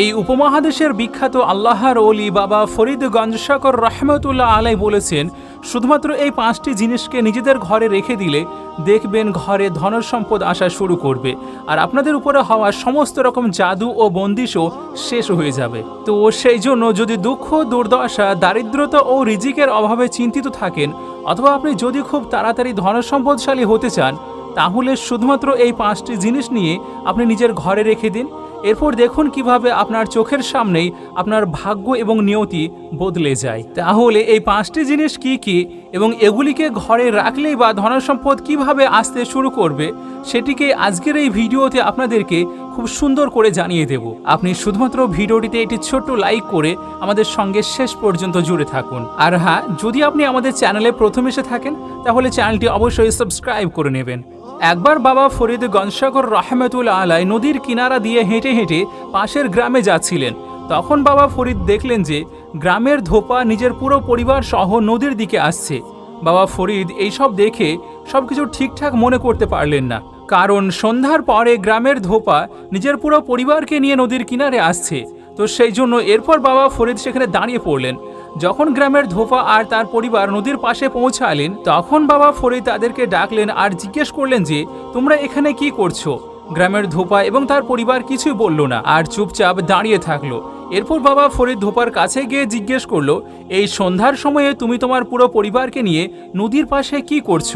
এই উপমহাদেশের বিখ্যাত আল্লাহর অলি বাবা ফরিদ গঞ্জসাকর রহমতুল্লাহ আলাই বলেছেন, শুধুমাত্র এই পাঁচটি জিনিসকে নিজেদের ঘরে রেখে দিলে দেখবেন ঘরে ধনসম্পদ আসা শুরু করবে, আর আপনাদের উপরে হওয়া সমস্ত রকম জাদু ও বন্দিশও শেষ হয়ে যাবে। তো সেই জন্য যদি দুঃখ, দুর্দশা, দারিদ্রতা ও রিজিকের অভাবে চিন্তিত থাকেন, অথবা আপনি যদি খুব তাড়াতাড়ি ধনসম্পদশালী হতে চান, তাহলে শুধুমাত্র এই পাঁচটি জিনিস নিয়ে আপনি নিজের ঘরে রেখে দিন এরপর দেখুন কীভাবে আপনার চোখের সামনেই আপনার ভাগ্য এবং নিয়তি বদলে যায়। তাহলে এই পাঁচটি জিনিস কি কি এবং এগুলিকে ঘরে রাখলেই বা ধনসম্পদ কীভাবে আসতে শুরু করবে, সেটিকে আজকের এই ভিডিওতে আপনাদেরকে খুব সুন্দর করে জানিয়ে দেব। আপনি শুধুমাত্র ভিডিওটিতে একটি ছোট্ট লাইক করে আমাদের সঙ্গে শেষ পর্যন্ত জুড়ে থাকুন। আর হ্যাঁ যদি আপনি আমাদের চ্যানেলে প্রথম এসে থাকেন, তাহলে চ্যানেলটি অবশ্যই সাবস্ক্রাইব করে নেবেন। একবার বাবা ফরিদ গনসাগর রহমতুল আলাই নদীর কিনারা দিয়ে হেঁটে হেঁটে পাশের গ্রামে যাচ্ছিলেন। তখন বাবা ফরিদ দেখলেন যে গ্রামের ধোপা নিজের পুরো পরিবার সহ নদীর দিকে আসছে। বাবা ফরিদ এইসব দেখে সব কিছু ঠিকঠাক মনে করতে পারলেন না। কারণ সন্ধ্যার পরে গ্রামের ধোপা নিজের পুরো পরিবারকে নিয়ে নদীর কিনারে আসছে। তো সেই জন্য এরপর বাবা ফরিদ সেখানে দাঁড়িয়ে পড়লেন। যখন গ্রামের ধোপা আর তার পরিবার নদীর পাশে পৌঁছালেন, তখন বাবা ফরিদ তাদেরকে ডাকলেন আর জিজ্ঞেস করলেন যে, তোমরা এখানে কি করছ? গ্রামের ধোপা এবং তার পরিবার কিছুই বলল না আর চুপচাপ দাঁড়িয়ে থাকল। এরপর বাবা ফরিদ ধোপার কাছে গিয়ে জিজ্ঞেস করল, এই সন্ধ্যার সময়ে তুমি তোমার পুরো পরিবারকে নিয়ে নদীর পাশে কি করছ?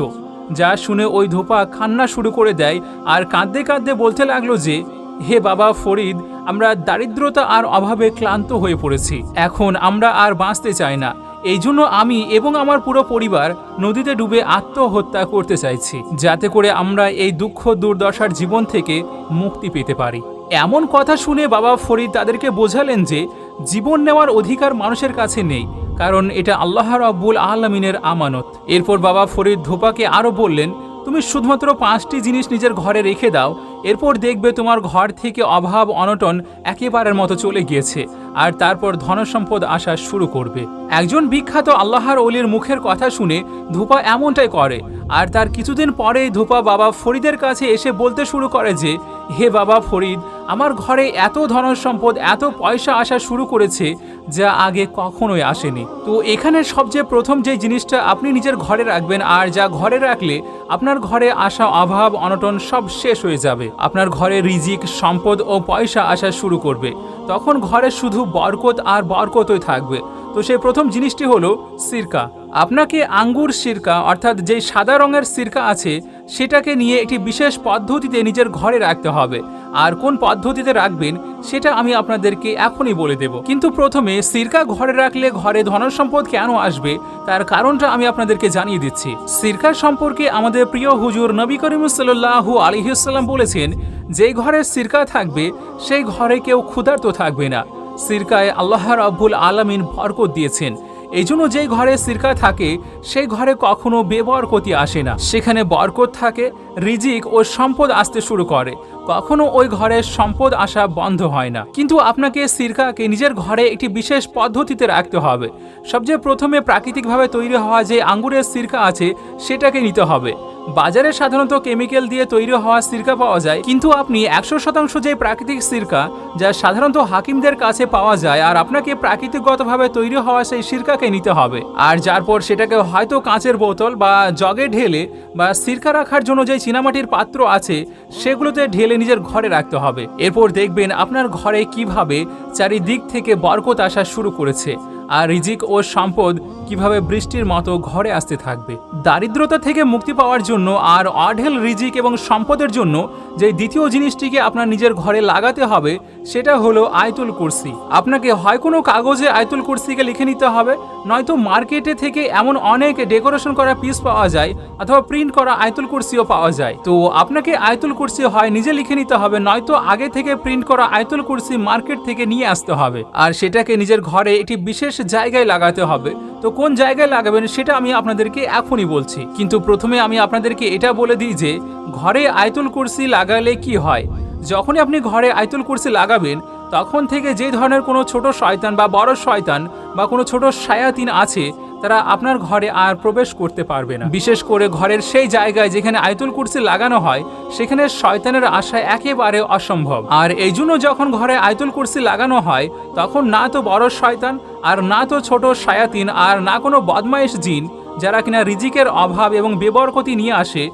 যা শুনে ওই ধোপা কান্না শুরু করে দেয় আর কাঁদতে কাঁদতে বলতে লাগল যে হে বাবা ফরিদ, আমরা দারিদ্রতা আর অভাবে ক্লান্ত হয়ে পড়েছি। এখন আমরা আর বাঁচতে চাই না। এই জন্য আমি এবং আমার পুরো পরিবার নদীতে ডুবে আত্মহত্যা করতে চাইছি, যাতে করে আমরা এই দুঃখ দুর্দশার জীবন থেকে মুক্তি পেতে পারি। এমন কথা শুনে বাবা ফরিদ তাদেরকে বোঝালেন যে, জীবন নেওয়ার অধিকার মানুষের কাছে নেই, কারণ এটা আল্লাহ রাব্বুল আলমিনের আমানত। এরপর বাবা ফরিদ ধোপাকে আরও বললেন, তুমি শুধুমাত্র পাঁচটি জিনিস নিজের ঘরে রেখে দাও এরপর দেখবে তোমার ঘর থেকে অভাব, অনটন একেবারের মতো চলে গিয়েছে আর তারপর ধনসম্পদ আসা শুরু করবে। একজন বিখ্যাত আল্লাহর অলির মুখের কথা শুনে ধূপা এমনটাই করে আর তার কিছুদিন পরেই ধূপা বাবা ফরিদের কাছে এসে বলতে শুরু করে যে, হে বাবা ফরিদ আমার ঘরে এত ধনসম্পদ, এত পয়সা আসা শুরু করেছে যা আগে কখনোই আসেনি। তো এখানে সবচেয়ে প্রথম যে জিনিসটা আপনি নিজের ঘরে রাখবেন আর যা ঘরে রাখলে আপনার ঘরে আসা অভাব, অনটন সব শেষ হয়ে যাবে। আপনার ঘরে রিজিক, সম্পদ ও পয়সা আসা শুরু করবে। তখন ঘরে শুধু বরকত আর বরকতই থাকবে। তো সেই প্রথম জিনিসটি হলো সিরকা। আপনাকে আঙ্গুর সিরকা, অর্থাৎ যেই সাদা রঙের সিরকা আছে সেটাকে নিয়ে একটি বিশেষ পদ্ধতিতে নিজের ঘরে রাখতে হবে। আর কোন পদ্ধতিতে রাখবেন, সেটা আমি আপনাদেরকে এখনই বলে দেব। কিন্তু প্রথমে সিরকা ঘরে রাখলে ঘরে ধনসম্পদ কেন আসবে, তার কারণটা আমি আপনাদেরকে জানিয়ে দিচ্ছি। সিরকা সম্পর্কে আমাদের প্রিয় হুজুর নবী করিম সাল্লাহু আলহিসাল্লাম বলেছেন যেই ঘরে সিরকা থাকবে, সেই ঘরে কেউ ক্ষুধার্ত থাকবে না। সিরকায় আল্লাহ রাব্বুল আলামিন বরকত দিয়েছেন। এই জন্য যেই ঘরে সিরকা থাকে সেই ঘরে কখনো বেবরকতি আসে না। সেখানে বরকত থাকে, রিজিক ও সম্পদ আসতে শুরু করে। কখনো ওই ঘরে সম্পদ আসা বন্ধ হয় না। কিন্তু আপনাকে সিরকাকে নিজের ঘরে একটি বিশেষ পদ্ধতিতে রাখতে হবে। সবচেয়ে প্রথমে প্রাকৃতিকভাবে তৈরি হওয়া যে আঙ্গুরের সিরকা আছে, সেটাকে নিতে হবে। বাজারে সাধারণত কেমিক্যাল দিয়ে তৈরি হওয়া সিরকা পাওয়া যায়, কিন্তু আপনি একশো শতাংশ যে প্রাকৃতিক সিরকা, যা সাধারণত হাকিমদের কাছে পাওয়া যায়, আর আপনাকে প্রাকৃতিকগতভাবে তৈরি হওয়া সেই সিরকাকে নিতে হবে। আর যার পর সেটাকে হয়তো কাঁচের বোতল বা জগে ঢেলে বা সিরকা রাখার জন্য যে চীনামাটির পাত্র আছে, সেগুলোতে ঢেলে নিজের ঘরে রাখতে হবে। এরপর দেখবেন আপনার ঘরে কীভাবে চারিদিক থেকে বরকত আসা শুরু করেছে। আর রিজিক ও সম্পদ কীভাবে বৃষ্টির মতো ঘরে আসতে থাকবে। দারিদ্রতা থেকে মুক্তি পাওয়ার জন্য আর অঢেল রিজিক এবং সম্পদের জন্য যে দ্বিতীয় জিনিসটিকে আপনার নিজের ঘরে লাগাতে হবে, সেটা হলো আয়তুল কুরসি। আপনাকে হয় কোনো কাগজে আয়তুল কুরসিকে লিখে নিতে হবে, নয়তো মার্কেটে থেকে এমন অনেক ডেকোরেশন করা পিস পাওয়া যায়, অথবা প্রিন্ট করা আয়তুল কুরসিও পাওয়া যায়। তো আপনাকে আয়তুল কুরসি হয় নিজে লিখে নিতে হবে, নয়তো আগে থেকে প্রিন্ট করা আয়তুল কুরসি মার্কেট থেকে নিয়ে আসতে হবে। আর সেটাকে নিজের ঘরে একটি বিশেষ জায়গায় লাগাতে হবে তো কোন জায়গায় লাগাবেন সেটা আমি আপনাদেরকে এখনই বলছি। কিন্তু প্রথমে আমি আপনাদেরকে এটা বলে দিই যে, ঘরে আয়তুল কুরসি লাগালে কি হয়? যখনই আপনি ঘরে আয়তুল কুরসি লাগাবেন, তখন থেকে যে ধরনের কোনো ছোট শয়তান বা বড় শয়তান বা কোনো ছোট শায়াতিন আছে তারা আপনার ঘরে আর প্রবেশ করতে পারবে না। বিশেষ করে ঘরের সেই জায়গায় যেখানে আয়তুল কুরসি লাগানো হয়, সেখানে শয়তানের আশা একেবারে অসম্ভব। আর এই জন্য যখন ঘরে আয়তুল কুরসি লাগানো হয়, তখন না তো বড় শয়তান, আর না তো ছোট শায়াতিন, আর না কোনো বদমাইশ জিন, যারা কিনা রিজিকের অভাব এবং বেবরকতি নিয়ে আসে,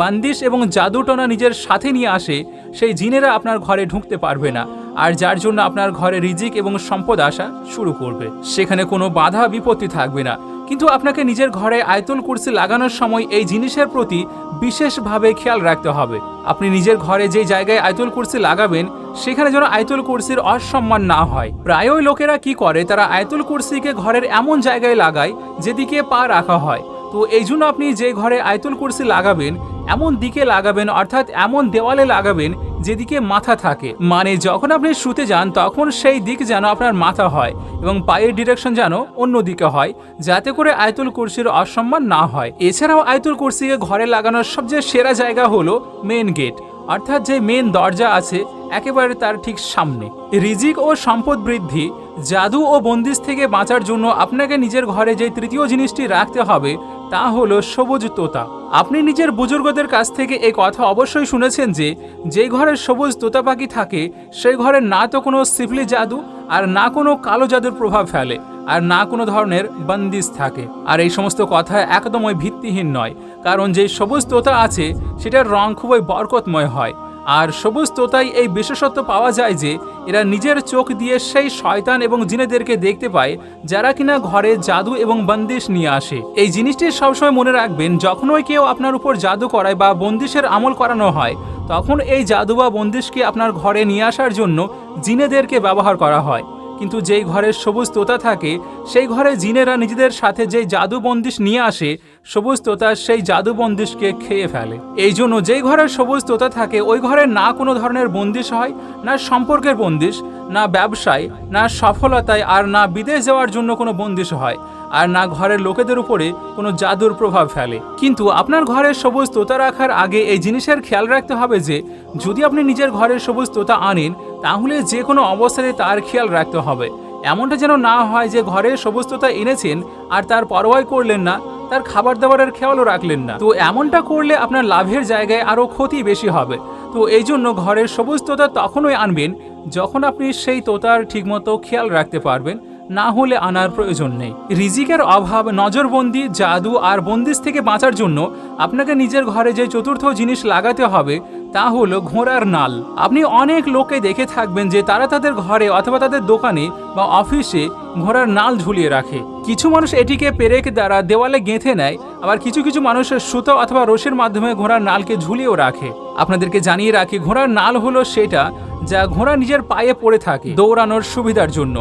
বান্দিশ এবং জাদুটনা নিজের সাথে নিয়ে আসে, সেই জিনেরা আপনার ঘরে ঢুকতে পারবে না। আর যার জন্য আপনার ঘরে রিজিক এবং সম্পদ আসা শুরু করবে। সেখানে কোনো বাধা বিপত্তি থাকবে না। কিন্তু আপনাকে নিজের ঘরে আয়তুল কুরসি লাগানোর সময় এই জিনিসের প্রতি বিশেষভাবে খেয়াল রাখতে হবে। আপনি নিজের ঘরে যে জায়গায় আয়তুল কুরসি লাগাবেন, সেখানে যেন আয়তুল কুরসির অসম্মান না হয়। প্রায়ই লোকেরা কি করে, তারা আয়তুল কুরসিকে ঘরের এমন জায়গায় লাগায়, যেদিকে পা রাখা হয়। তো এই জন্য আপনি যে ঘরে আয়তুল কুরসি লাগাবেন, এমন দিকে লাগাবেন, অর্থাৎ এমন দেওয়ালে লাগাবেন যেদিকে মাথা থাকে। মানে যখন আপনি শুতে যান, তখন সেই দিক যেন আপনার মাথা হয় এবং পায়ের ডিরেকশন যেন অন্য দিকে হয়, যাতে করে আয়তুল কুরসির অসম্মান না হয়। এছাড়াও আয়তুল কুরসিকে ঘরে লাগানোর সবচেয়ে সেরা জায়গা হলো মেন গেট অর্থাৎ যে মেন দরজা আছে, একেবারে তার ঠিক সামনে। রিজিক ও সম্পদ বৃদ্ধি, জাদু ও বন্দিশ থেকে বাঁচার জন্য আপনাকে নিজের ঘরে যে তৃতীয় জিনিসটি রাখতে হবে তা হলো সবুজ তোতা। আপনি নিজের বুজুর্গদের কাছ থেকে এই কথা অবশ্যই শুনেছেন যে যে ঘরে সবুজ তোতা পাখি থাকে সেই ঘরে না তো কোনো সিফলি জাদু আর না কোনো কালো জাদুর প্রভাব ফেলে আর না কোনো ধরনের বন্দিশ থাকে। আর এই সমস্ত কথা একদমই ভিত্তিহীন নয়, কারণ যে সবুজ তোতা আছে, সেটার রং খুবই বরকতময় হয়। আর সবুজ তোতাই এই বিশেষত্ব পাওয়া যায় যে এরা নিজের চোখ দিয়ে সেই শয়তান এবং জিনেদেরকে দেখতে পায়, যারা কিনা ঘরে জাদু এবং বন্দিশ নিয়ে আসে। এই জিনিসটি সবসময় মনে রাখবেন, যখনই কেউ আপনার উপর জাদু করায় বা বন্দিশের আমল করানো হয়, তখন এই জাদু বা বন্দিশকে আপনার ঘরে নিয়ে আসার জন্য জিনেদেরকে ব্যবহার করা হয়। কিন্তু যেই ঘরে সবুজ তোতা থাকে, সেই ঘরে জিনেরা নিজেদের সাথে যেই জাদু বন্দিশ নিয়ে আসে, সবুজ তোতা সেই জাদু বন্দিশকে খেয়ে ফেলে। এই জন্য যেই ঘরে সবুজ তোতা থাকে, ওই ঘরে না কোনো ধরনের বন্দিশ হয়, না সম্পর্কের বন্দিশ, না ব্যবসায়, না সফলতায়, আর না বিদেশ যাওয়ার জন্য কোনো বন্দিশ হয়। আর না ঘরের লোকেদের উপরে কোনো জাদুর প্রভাব ফেলে। কিন্তু আপনার ঘরের সবুজ তোতা রাখার আগে এই জিনিসের খেয়াল রাখতে হবে যে, যদি আপনি নিজের ঘরের সবুজ তোতা আনেন, তাহলে যে কোনো অবস্থাতে তার খেয়াল রাখতে হবে। এমনটা যেন না হয় যে ঘরে সবুজ তোতা এনেছেন আর তার পরোয়াই করলেন না, তার খাবার দাবারের খেয়ালও রাখলেন না। তো এমনটা করলে আপনার লাভের জায়গায় আরও ক্ষতি বেশি হবে। তো এই জন্য ঘরের সবুজ তোতা তখনই আনবেন যখন আপনি সেই তোতার ঠিকমতো খেয়াল রাখতে পারবেন। না হলে আনার প্রয়োজন নেই। রিজিকের অভাব, নজরবন্দি, জাদু আর বন্দিশ থেকে বাঁচার জন্য আপনাকে নিজের ঘরে যে চতুর্থ জিনিস লাগাতে হবে, তা হলো ঘোড়ার নাল। আপনি অনেক লোককে দেখে থাকবেন যে তারা তাদের ঘরে অথবা তাদের দোকানে বা অফিসে ঘোড়ার নাল ঝুলিয়ে রাখে। কিছু মানুষ এটিকে পেরেক দ্বারা দেওয়ালে গেঁথে নেয়, আবার কিছু কিছু মানুষের সুতো অথবা রশির মাধ্যমে ঘোড়ার নালকে ঝুলিয়েও রাখে। আপনাদেরকে জানিয়ে রাখি, ঘোড়ার নাল হলো সেটা যা ঘোড়া নিজের পায়ে পড়ে থাকে, দৌড়ানোর সুবিধার জন্য।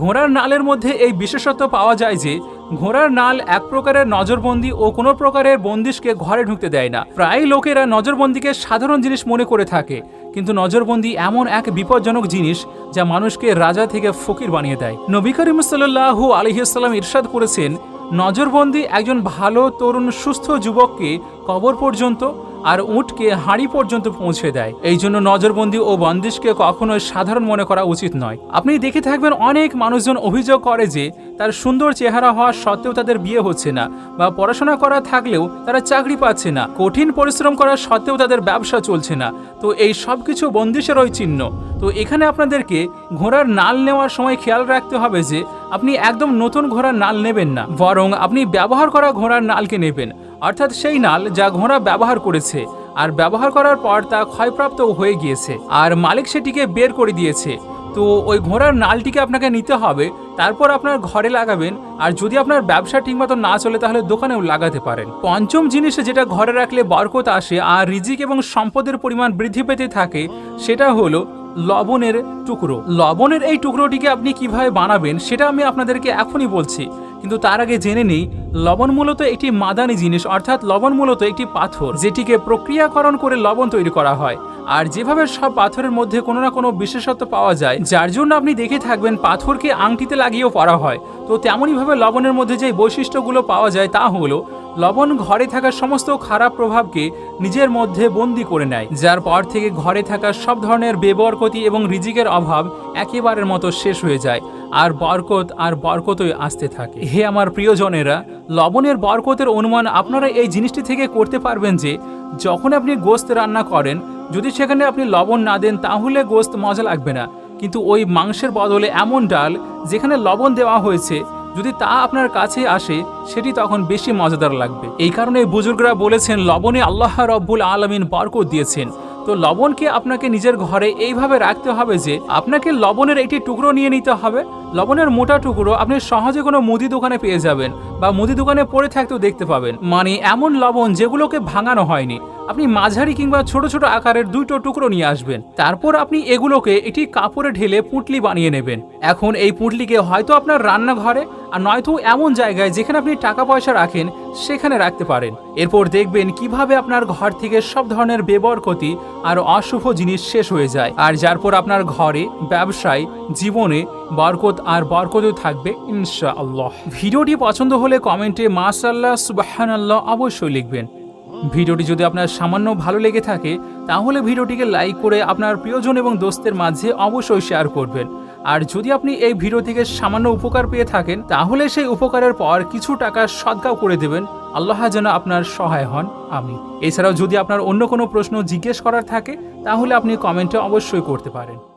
ঘোড়ার নালের মধ্যে এই বিশেষত্ব পাওয়া যায় যে, ঘোড়ার নাল এক প্রকারের নজরবন্দি ও কোনো প্রকারের বন্দিশকে ঘরে ঢুকতে দেয় না। প্রায় লোকেরা নজরবন্দিকে সাধারণ জিনিস মনে করে থাকে, কিন্তু নজরবন্দি এমন এক বিপজ্জনক জিনিস যা মানুষকে রাজা থেকে ফকির বানিয়ে দেয়। নবী করিম সাল্লাহু আলহিসাল্লাম ইরশাদ করেছেন, নজরবন্দি একজন ভালো, তরুণ, সুস্থ যুবককে কবর পর্যন্ত আর উটকে হাঁড়ি পর্যন্ত পৌঁছে দেয়। এই জন্য নজরবন্দি ও বন্দিশকে কখনোই সাধারণ মনে করা উচিত নয়। আপনি দেখে থাকবেন অনেক মানুষজন অভিযোগ করে যে, তার সুন্দর চেহারা হওয়া সত্ত্বেও তাদের বিয়ে হচ্ছে না বা পড়াশোনা করা থাকলেও তারা চাকরি পাচ্ছে না। কঠিন পরিশ্রম করা সত্ত্বেও তাদের ব্যবসা চলছে না। তো এই সব কিছু বন্দিশেরই চিহ্ন। তো এখানে আপনাদেরকে ঘোড়ার নাল নেওয়ার সময় খেয়াল রাখতে হবে যে, আপনি একদম নতুন ঘোড়ার নাল নেবেন না। বরং আপনি ব্যবহার করা ঘোড়ার নালকে নেবেন। অর্থাৎ সেই নাল যা ঘোড়া ব্যবহার করেছে। আর ব্যবহার করার পর তা ক্ষয়প্রাপ্ত হয়ে গিয়েছে। আর মালিক সেটিকে বের করে দিয়েছে। তো ওই ঘোড়ার নালটিকে আপনাকে নিতে হবে। তারপর আপনার ঘরে লাগাবেন। আর যদি আপনার ব্যবসা ঠিকমতো না চলে, তাহলে দোকানেও লাগাতে পারেন। পঞ্চম জিনিসে যেটা ঘরে রাখলে বরকত আসে আর রিজিক এবং সম্পদের পরিমাণ বৃদ্ধি পেতে থাকে, সেটা হলো লবণের টুকরো। লবণের এই টুকরোটিকে আপনি কীভাবে বানাবেন, সেটা আমি আপনাদেরকে এখনই বলছি। কিন্তু তার আগে জেনে নেই, লবণ মূলত একটি মাদানি জিনিস, অর্থাৎ লবণ মূলত একটি পাথর, যেটিকে প্রক্রিয়াকরণ করে লবণ তৈরি করা হয়। আর যেভাবে সব পাথরের মধ্যে কোনো না কোনো বিশেষত্ব পাওয়া যায়, যার জন্য আপনি দেখে থাকবেন পাথরকে আংটিতে লাগিয়েও পড়া হয়। তো তেমনইভাবে লবণের মধ্যে যে বৈশিষ্ট্যগুলো পাওয়া যায় তা হলো, লবণ ঘরে থাকা সমস্ত খারাপ প্রভাবকে নিজের মধ্যে বন্দি করে নেয়, যার পর থেকে ঘরে থাকা সব ধরনের বেবরকতি এবং রিজিকের অভাব একেবারের মতো শেষ হয়ে যায়, আর বরকত আর বরকতই আসতে থাকে। হে আমার প্রিয়জনেরা, লবণের বরকতের অনুমান আপনারা এই জিনিসটি থেকে করতে পারবেন যে, যখন আপনি গোস্ত রান্না করেন যদি সেখানে আপনি লবণ না দেন, তাহলে গোস্ত মজা লাগবে না। কিন্তু ওই মাংসের বদলে এমন ডাল, যেখানে লবণ দেওয়া হয়েছে, যদি তা আপনার কাছে আসে, সেটি তখন বেশি মজাদার লাগবে। এই কারণে বুজুর্গরা বলেছেন, লবণে আল্লাহ রব্বুল আলমিন বরকত দিয়েছেন। তো লবণকে আপনাকে নিজের ঘরে এইভাবে রাখতে হবে যে, আপনাকে লবণের একটি টুকরো নিয়ে নিতে হবে। লবণের মোটা টুকরো আপনি সহজে কোনো মুদি দোকানে পেয়ে যাবেন বা মুদি দোকানে পড়ে থাকতেও দেখতে পাবেন। মানে এমন লবণ যেগুলোকে ভাঙানো হয়নি। আপনি মাঝারি কিংবা ছোট ছোট আকারের দুটো টুকরো নিয়ে আসবেন। তারপর আপনি এগুলোকে একটি কাপড়ে ঢেলে পুঁটলি বানিয়ে নেবেন। এখন এই পুঁটলিকে হয়তো আপনার রান্নাঘরে আর নয়তো এমন জায়গায় যেখানে আপনি টাকা পয়সা রাখেন, সেখানে রাখতে পারেন। এরপর দেখবেন কীভাবে আপনার ঘর থেকে সব ধরনের বেবরকতি আর অশুভ জিনিস শেষ হয়ে যায়। আর যার পর আপনার ঘরে, ব্যবসায়, জীবনে বরকত আর বরকতও থাকবে ইনশা আল্লাহ ভিডিওটি পছন্দ হলে কমেন্টে মাসাল্লাহ সুবাহান আল্লাহ অবশ্যই লিখবেন। ভিডিওটি যদি আপনার সামান্য ভালো লেগে থাকে, তাহলে ভিডিওটিকে লাইক করে আপনার প্রিয়জন এবং দোস্তের মাঝে অবশ্যই শেয়ার করবেন। আর যদি আপনি এই ভিডিও থেকে সামান্য উপকার পেয়ে থাকেন, তাহলে সেই উপকারের পর কিছু টাকা সদ্গাও করে দেবেন। আল্লাহ যেন আপনার সহায় হন। আমি এছাড়াও যদি আপনার অন্য কোনো প্রশ্ন জিজ্ঞেস করার থাকে, তাহলে আপনি কমেন্টে অবশ্যই করতে পারেন।